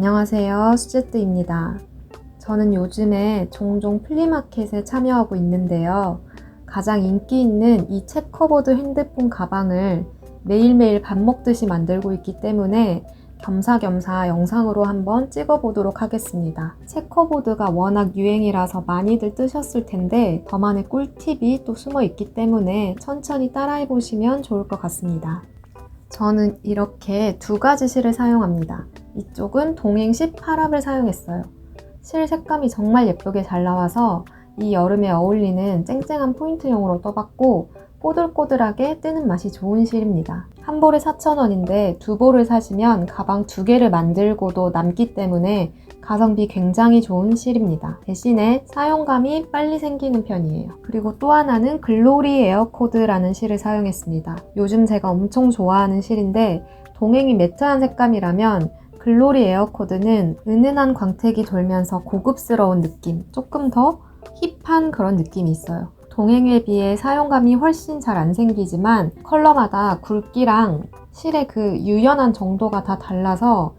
안녕하세요. 수제뜨입니다. 저는 요즘에 종종 플리마켓에 참여하고 있는데요. 가장 인기 있는 이 체커보드 핸드폰 가방을 매일매일 밥 먹듯이 만들고 있기 때문에 겸사겸사 영상으로 한번 찍어보도록 하겠습니다. 체커보드가 워낙 유행이라서 많이들 뜨셨을 텐데 저만의 꿀팁이 또 숨어 있기 때문에 천천히 따라해 보시면 좋을 것 같습니다. 저는 이렇게 두 가지 실을 사용합니다. 이쪽은 동행 18합을 사용했어요. 실 색감이 정말 예쁘게 잘 나와서 이 여름에 어울리는 쨍쨍한 포인트용으로 떠봤고 꼬들꼬들하게 뜨는 맛이 좋은 실입니다. 한 볼에 4,000원인데 두 볼을 사시면 가방 두 개를 만들고도 남기 때문에 가성비 굉장히 좋은 실입니다. 대신에 사용감이 빨리 생기는 편이에요. 그리고 또 하나는 글로리 에어코드라는 실을 사용했습니다. 요즘 제가 엄청 좋아하는 실인데 동행이 매트한 색감이라면 글로리 에어코드는 은은한 광택이 돌면서 고급스러운 느낌, 조금 더 힙한 그런 느낌이 있어요. 동행에 비해 사용감이 훨씬 잘 안 생기지만 컬러마다 굵기랑 실의 그 유연한 정도가 다 달라서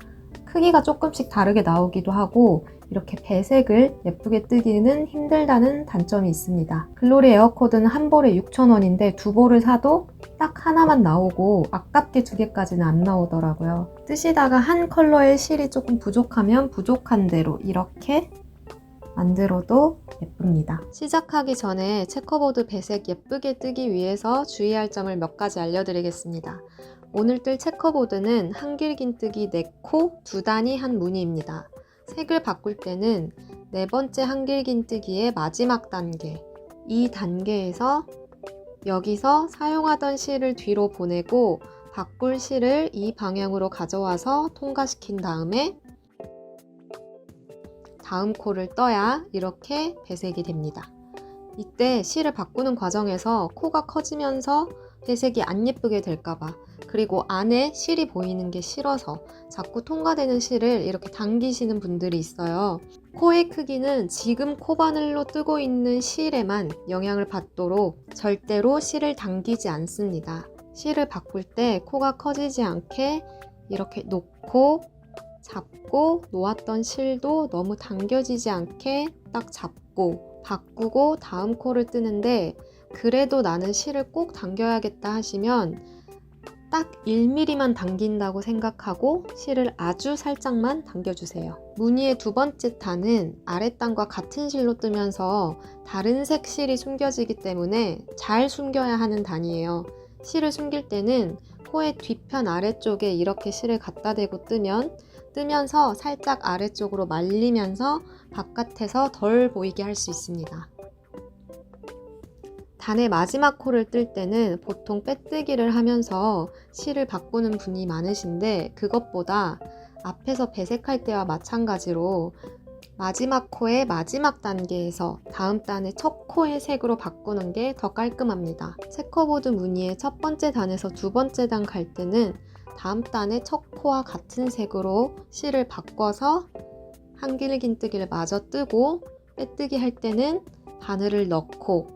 크기가 조금씩 다르게 나오기도 하고 이렇게 배색을 예쁘게 뜨기는 힘들다는 단점이 있습니다. 글로리 에어코드는 한 볼에 6,000원인데 두 볼을 사도 딱 하나만 나오고 아깝게 두 개까지는 안 나오더라고요. 뜨시다가 한 컬러의 실이 조금 부족하면 부족한 대로 이렇게 만들어도 예쁩니다. 시작하기 전에 체커보드 배색 예쁘게 뜨기 위해서 주의할 점을 몇 가지 알려드리겠습니다. 오늘 뜰 체커보드는 한길긴 뜨기 4코, 두 단이 한 무늬입니다. 색을 바꿀 때는 네 번째 한길긴 뜨기의 마지막 단계, 이 단계에서 여기서 사용하던 실을 뒤로 보내고 바꿀 실을 이 방향으로 가져와서 통과시킨 다음에 다음 코를 떠야 이렇게 배색이 됩니다. 이때 실을 바꾸는 과정에서 코가 커지면서 배색이 안 예쁘게 될까봐 그리고 안에 실이 보이는 게 싫어서 자꾸 통과되는 실을 이렇게 당기시는 분들이 있어요. 코의 크기는 지금 코바늘로 뜨고 있는 실에만 영향을 받도록 절대로 실을 당기지 않습니다. 실을 바꿀 때 코가 커지지 않게 이렇게 놓고 잡고 놓았던 실도 너무 당겨지지 않게 딱 잡고 바꾸고 다음 코를 뜨는데 그래도 나는 실을 꼭 당겨야겠다 하시면 딱 1mm만 당긴다고 생각하고 실을 아주 살짝만 당겨주세요. 무늬의 두 번째 단은 아랫단과 같은 실로 뜨면서 다른 색 실이 숨겨지기 때문에 잘 숨겨야 하는 단이에요. 실을 숨길 때는 코의 뒤편 아래쪽에 이렇게 실을 갖다 대고 뜨면 뜨면서 살짝 아래쪽으로 말리면서 바깥에서 덜 보이게 할 수 있습니다. 단의 마지막 코를 뜰 때는 보통 빼뜨기를 하면서 실을 바꾸는 분이 많으신데 그것보다 앞에서 배색할 때와 마찬가지로 마지막 코의 마지막 단계에서 다음 단의 첫 코의 색으로 바꾸는 게 더 깔끔합니다. 체커보드 무늬의 첫 번째 단에서 두 번째 단 갈 때는 다음 단의 첫 코와 같은 색으로 실을 바꿔서 한길긴뜨기를 마저 뜨고 빼뜨기 할 때는 바늘을 넣고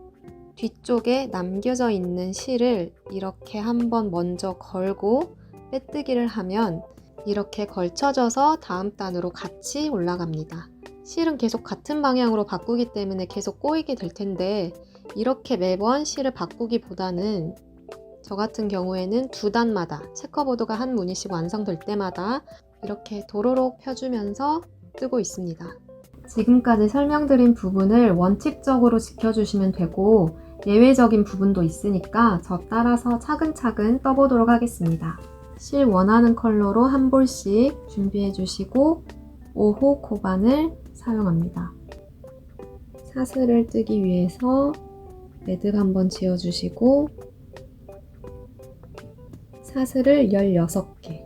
뒤쪽에 남겨져 있는 실을 이렇게 한번 먼저 걸고 빼뜨기를 하면 이렇게 걸쳐져서 다음 단으로 같이 올라갑니다. 실은 계속 같은 방향으로 바꾸기 때문에 계속 꼬이게 될 텐데 이렇게 매번 실을 바꾸기보다는 저 같은 경우에는 두 단마다 체커보드가 한 무늬씩 완성될 때마다 이렇게 도로록 펴주면서 뜨고 있습니다. 지금까지 설명드린 부분을 원칙적으로 지켜주시면 되고 예외적인 부분도 있으니까 저 따라서 차근차근 떠보도록 하겠습니다. 실 원하는 컬러로 한 볼씩 준비해 주시고 5호 코반을 사용합니다. 사슬을 뜨기 위해서 매듭 한번 지어주시고 사슬을 16개.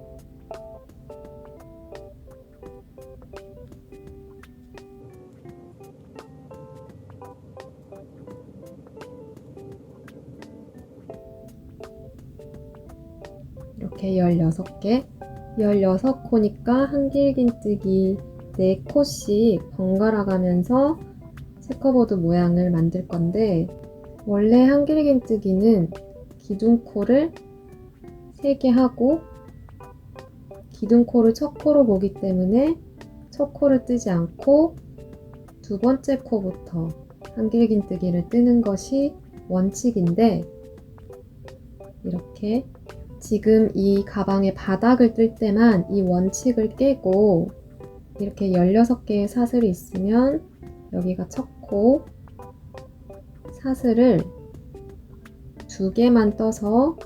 이렇게 16개. 16코니까 한길긴뜨기 4코씩 번갈아 가면서 체커보드 모양을 만들 건데 원래 한길긴뜨기는 기둥 코를 3개 하고 기둥코를 첫 코로 보기 때문에 첫 코를 뜨지 않고 두 번째 코부터 한길긴뜨기를 뜨는 것이 원칙인데 이렇게 지금 이 가방의 바닥을 뜰 때만 이 원칙을 깨고 이렇게 16개의 사슬이 있으면 여기가 첫 코, 사슬을 두 개만 떠서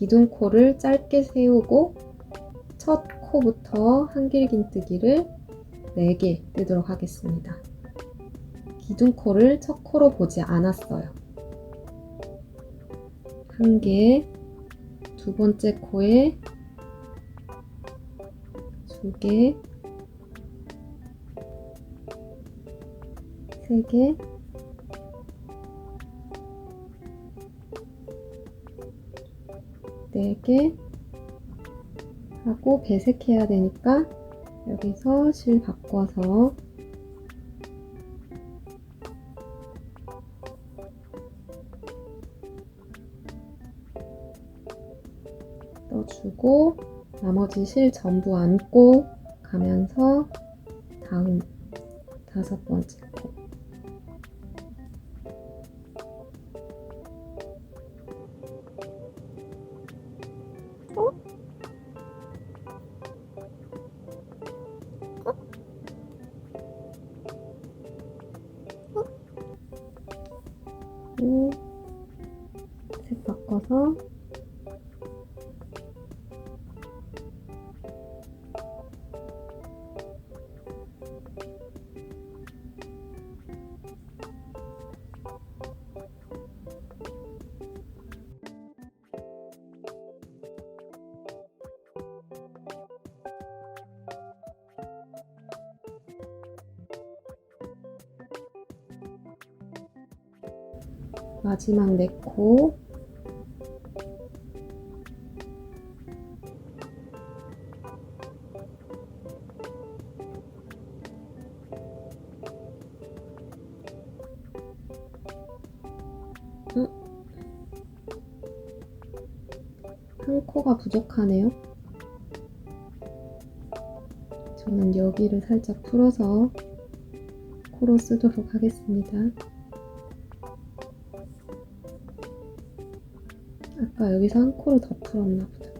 기둥코를 짧게 세우고 첫 코부터 한길긴뜨기를 4개 뜨도록 하겠습니다. 기둥코를 첫 코로 보지 않았어요. 한 개, 두 번째 코에 두 개, 세 개, 네개 하고 배색해야 되니까 여기서 실 바꿔서 떠주고 나머지 실 전부 안고 가면서 다음 다섯 번째 코 색 바꿔서 마지막 네코 부족하네요. 저는 여기를 살짝 풀어서 코로 쓰도록 하겠습니다. 아까 여기서 한 코를 더 풀었나 보다.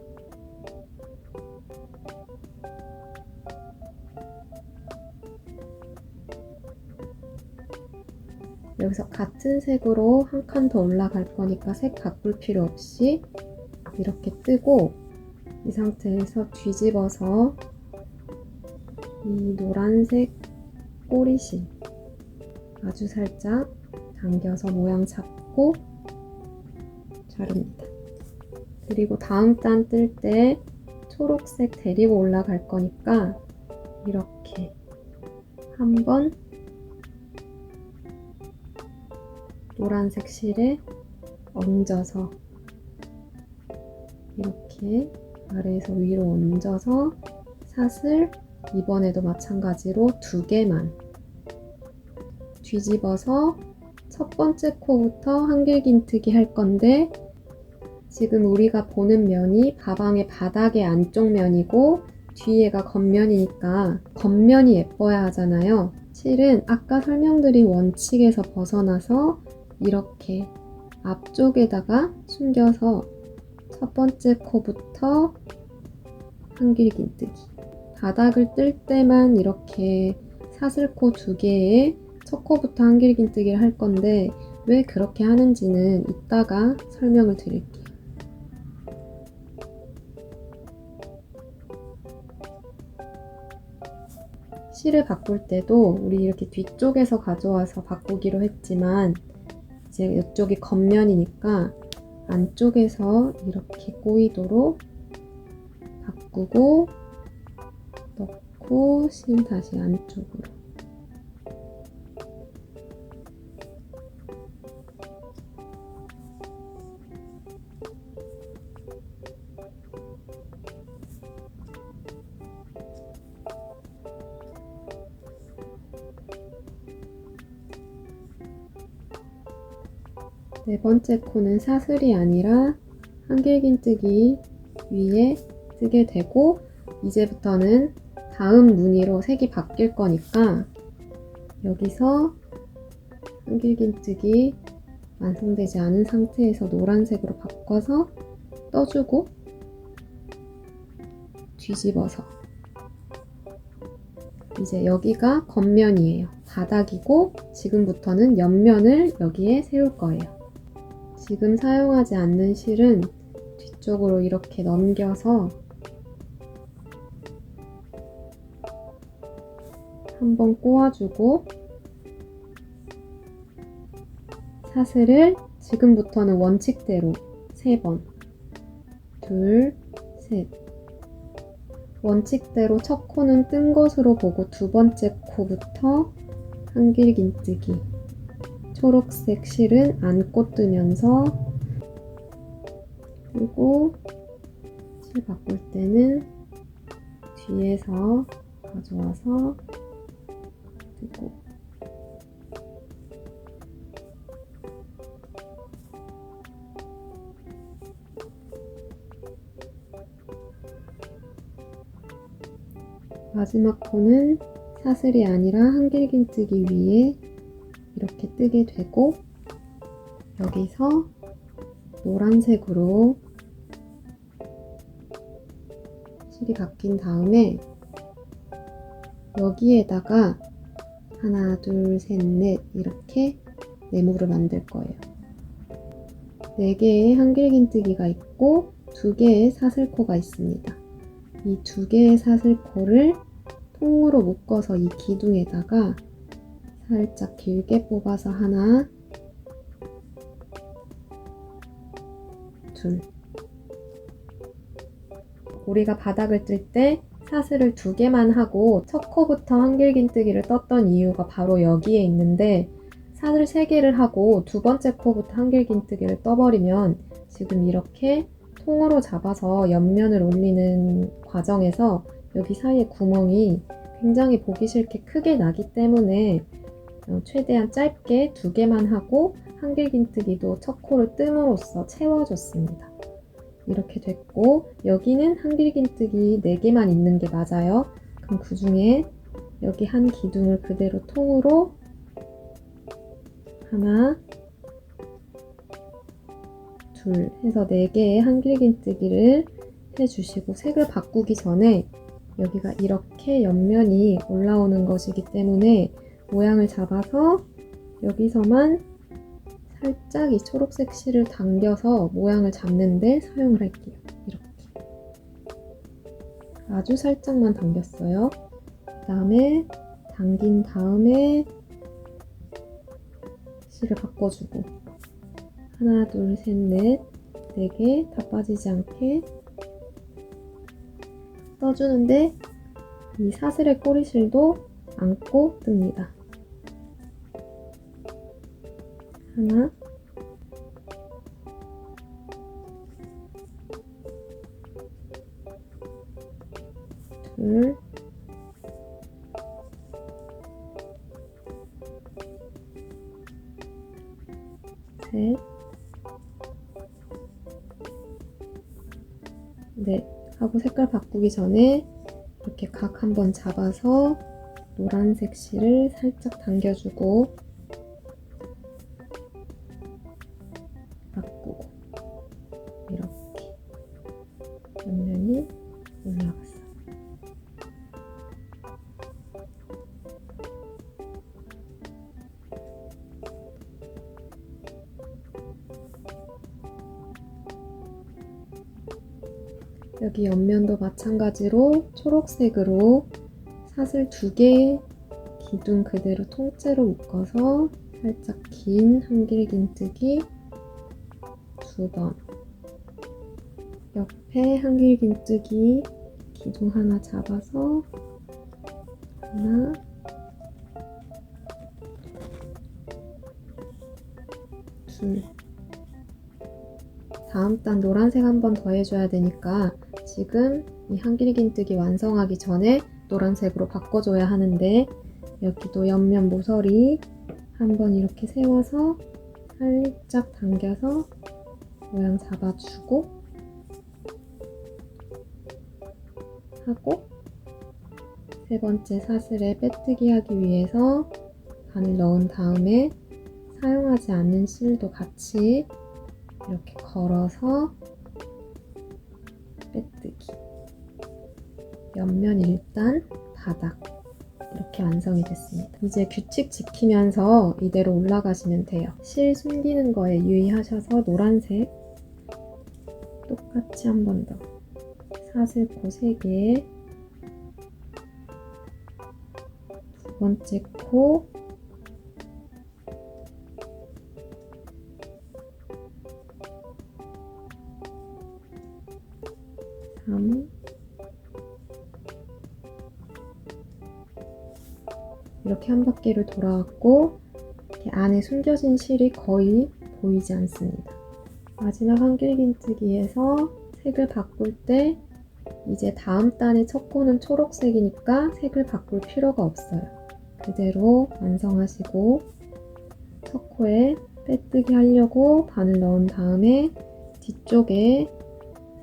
여기서 같은 색으로 한 칸 더 올라갈 거니까 색 바꿀 필요 없이 이렇게 뜨고 이 상태에서 뒤집어서 이 노란색 꼬리실 아주 살짝 당겨서 모양 잡고 자릅니다. 그리고 다음 단 뜰 때 초록색 데리고 올라갈 거니까 이렇게 한번 노란색 실에 얹어서 이렇게 아래에서 위로 얹어서 사슬 이번에도 마찬가지로 두 개만 뒤집어서 첫 번째 코부터 한길긴뜨기 할 건데 지금 우리가 보는 면이 가방의 바닥의 안쪽 면이고 뒤에가 겉면이니까 겉면이 예뻐야 하잖아요. 실은 아까 설명드린 원칙에서 벗어나서 이렇게 앞쪽에다가 숨겨서 첫 번째 코부터 한길긴뜨기 바닥을 뜰 때만 이렇게 사슬코 두 개에 첫 코부터 한길긴뜨기를 할 건데 왜 그렇게 하는지는 이따가 설명을 드릴게요. 실을 바꿀 때도 우리 이렇게 뒤쪽에서 가져와서 바꾸기로 했지만 이제 이쪽이 겉면이니까 안쪽에서 이렇게 꼬이도록 바꾸고 넣고 실 다시 안쪽으로 네 번째 코는 사슬이 아니라 한길긴뜨기 위에 뜨게 되고 이제부터는 다음 무늬로 색이 바뀔 거니까 여기서 한길긴뜨기 완성되지 않은 상태에서 노란색으로 바꿔서 떠주고 뒤집어서 이제 여기가 겉면이에요. 바닥이고 지금부터는 옆면을 여기에 세울 거예요. 지금 사용하지 않는 실은 뒤쪽으로 이렇게 넘겨서 한번 꼬아주고 사슬을 지금부터는 원칙대로 3번 둘, 셋. 원칙대로 첫 코는 뜬 것으로 보고 두 번째 코부터 한길긴뜨기 초록색 실은 안고 뜨면서 그리고 실 바꿀 때는 뒤에서 가져와서 뜨고 마지막 코는 사슬이 아니라 한길긴뜨기 위에 이렇게 뜨게 되고 여기서 노란색으로 실이 바뀐 다음에 여기에다가 하나, 둘, 셋, 넷 이렇게 네모를 만들 거예요. 네 개의 한길긴뜨기가 있고 두 개의 사슬코가 있습니다. 이두 개의 사슬코를 통으로 묶어서 이 기둥에다가 살짝 길게 뽑아서 하나, 둘. 우리가 바닥을 뜰 때 사슬을 두 개만 하고 첫 코부터 한길긴뜨기를 떴던 이유가 바로 여기에 있는데 사슬 세 개를 하고 두 번째 코부터 한길긴뜨기를 떠버리면 지금 이렇게 통으로 잡아서 옆면을 올리는 과정에서 여기 사이에 구멍이 굉장히 보기 싫게 크게 나기 때문에 어, 최대한 짧게 두 개만 하고 한길긴뜨기도 첫 코를 뜸으로써 채워줬습니다. 이렇게 됐고 여기는 한길긴뜨기 4개만 있는 게 맞아요. 그럼 그 중에 여기 한 기둥을 그대로 통으로 하나 둘 해서 4개의 한길긴뜨기를 해주시고 색을 바꾸기 전에 여기가 이렇게 옆면이 올라오는 것이기 때문에 모양을 잡아서 여기서만 살짝 이 초록색 실을 당겨서 모양을 잡는데 사용을 할게요. 이렇게. 아주 살짝만 당겼어요. 그 다음에 당긴 다음에 실을 바꿔주고 하나, 둘, 셋, 넷, 네 개 다 빠지지 않게 떠주는데 이 사슬의 꼬리실도 안고 뜹니다. 하나 둘. 셋, 넷 하고 색깔 바꾸기 전에 이렇게 각 한번 잡아서 노란색 실을 살짝 당겨주고 여기 옆면도 마찬가지로 초록색으로 사슬 두 개의 기둥 그대로 통째로 묶어서 살짝 긴 한길긴뜨기 두 번. 옆에 한길긴뜨기 기둥 하나 잡아서 하나 둘 다음 단 노란색 한 번 더 해줘야 되니까 지금 이 한길긴뜨기 완성하기 전에 노란색으로 바꿔줘야 하는데 여기도 옆면 모서리 한 번 이렇게 세워서 살짝 당겨서 모양 잡아주고 하고 세 번째 사슬에 빼뜨기 하기 위해서 바늘 넣은 다음에 사용하지 않는 실도 같이 이렇게 걸어서 빼뜨기. 옆면 1단 바닥. 이렇게 완성이 됐습니다. 이제 규칙 지키면서 이대로 올라가시면 돼요. 실 숨기는 거에 유의하셔서 노란색 똑같이 한 번 더. 사슬 코 3개. 두 번째 코 삼 이렇게 한 바퀴를 돌아왔고 이렇게 안에 숨겨진 실이 거의 보이지 않습니다. 마지막 한길긴뜨기에서 색을 바꿀 때 이제 다음 단의 첫 코는 초록색이니까 색을 바꿀 필요가 없어요. 그대로 완성하시고 첫 코에 빼뜨기 하려고 바늘 넣은 다음에 뒤쪽에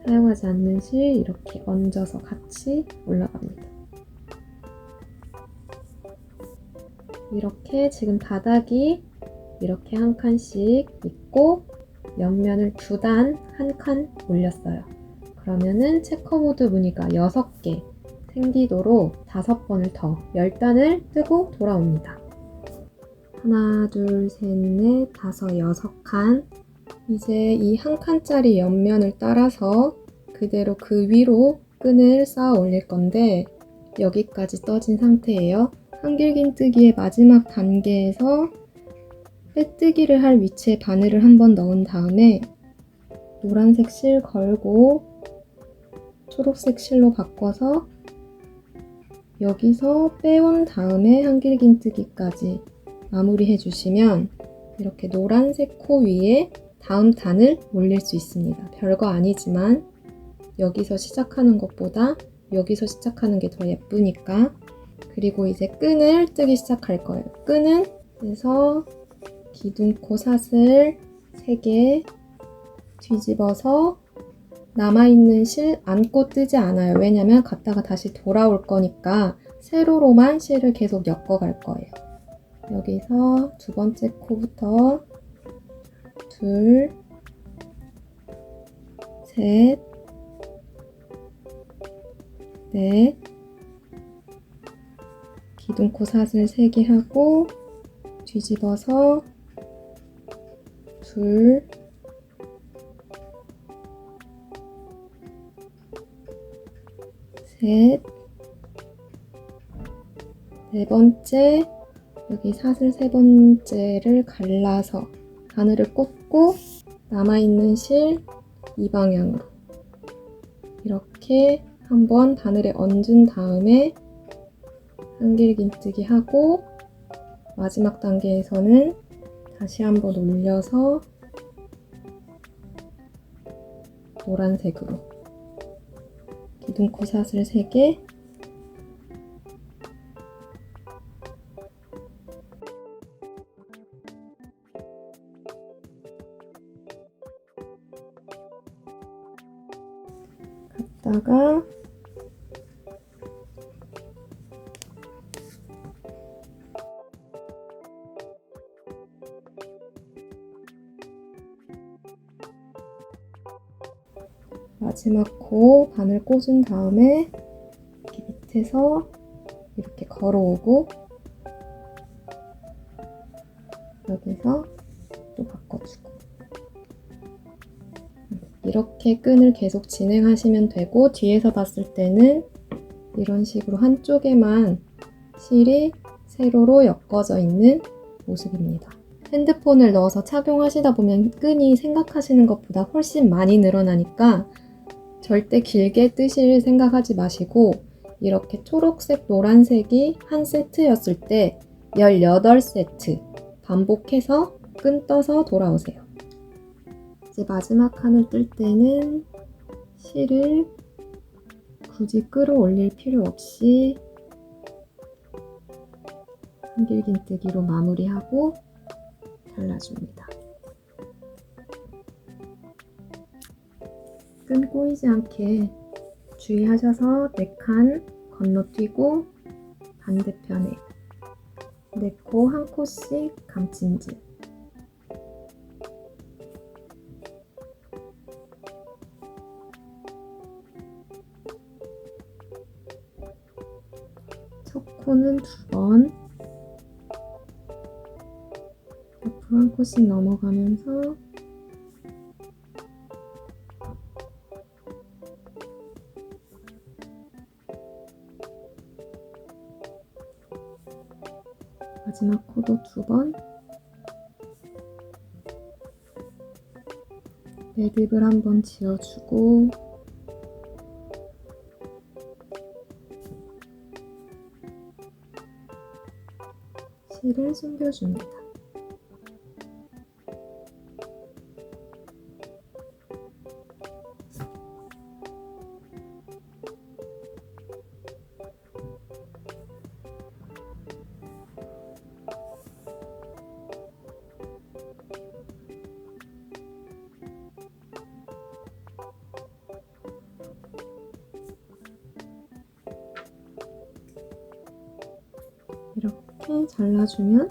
사용하지 않는 실 이렇게 얹어서 같이 올라갑니다. 이렇게 지금 바닥이 이렇게 한 칸씩 있고 옆면을 두 단 한 칸 올렸어요. 그러면은 체커보드 무늬가 6개 생기도록 5번을 더 10단을 뜨고 돌아옵니다. 하나, 둘, 셋, 넷, 다섯, 여섯 칸. 이제 이 한 칸짜리 옆면을 따라서 그대로 그 위로 끈을 쌓아 올릴 건데 여기까지 떠진 상태예요. 한길긴뜨기의 마지막 단계에서 빼뜨기를 할 위치에 바늘을 한번 넣은 다음에 노란색 실 걸고 초록색 실로 바꿔서 여기서 빼온 다음에 한길긴뜨기까지 마무리해 주시면 이렇게 노란색 코 위에 다음 단을 올릴 수 있습니다. 별거 아니지만 여기서 시작하는 것보다 여기서 시작하는 게 더 예쁘니까 그리고 이제 끈을 뜨기 시작할 거예요. 끈은 그래서 기둥코 사슬 3개 뒤집어서 남아있는 실 안고 뜨지 않아요. 왜냐면 갔다가 다시 돌아올 거니까 세로로만 실을 계속 엮어 갈 거예요. 여기서 두 번째 코부터 둘, 셋, 넷, 기둥코 사슬 3개 하고 뒤집어서 둘, 셋, 네 번째, 여기 사슬 세 번째를 갈라서 바늘을 꽂고 남아있는 실 이 방향으로 이렇게 한번 바늘에 얹은 다음에 한길긴뜨기 하고 마지막 단계에서는 다시 한번 올려서 노란색으로 기둥코 사슬 3개. 갔다가 마지막 코 바늘 꽂은 다음에 이렇게 밑에서 이렇게 걸어오고 여기서 또 바꿔주고 이렇게 끈을 계속 진행하시면 되고 뒤에서 봤을 때는 이런 식으로 한쪽에만 실이 세로로 엮어져 있는 모습입니다. 핸드폰을 넣어서 착용하시다 보면 끈이 생각하시는 것보다 훨씬 많이 늘어나니까 절대 길게 뜨실 생각하지 마시고 이렇게 초록색, 노란색이 한 세트였을 때 18세트 반복해서 끈 떠서 돌아오세요. 이제 마지막 칸을 뜰 때는 실을 굳이 끌어올릴 필요 없이 한길긴뜨기로 마무리하고 잘라줍니다. 끈 꼬이지 않게 주의하셔서 네칸 건너뛰고 반대편에 네코한 코씩 감침질 첫 코는 두번 앞으로 한 코씩 넘어가면서 코도 두번 매듭을 한번 지어주고 실을 숨겨줍니다. 이렇게 잘라주면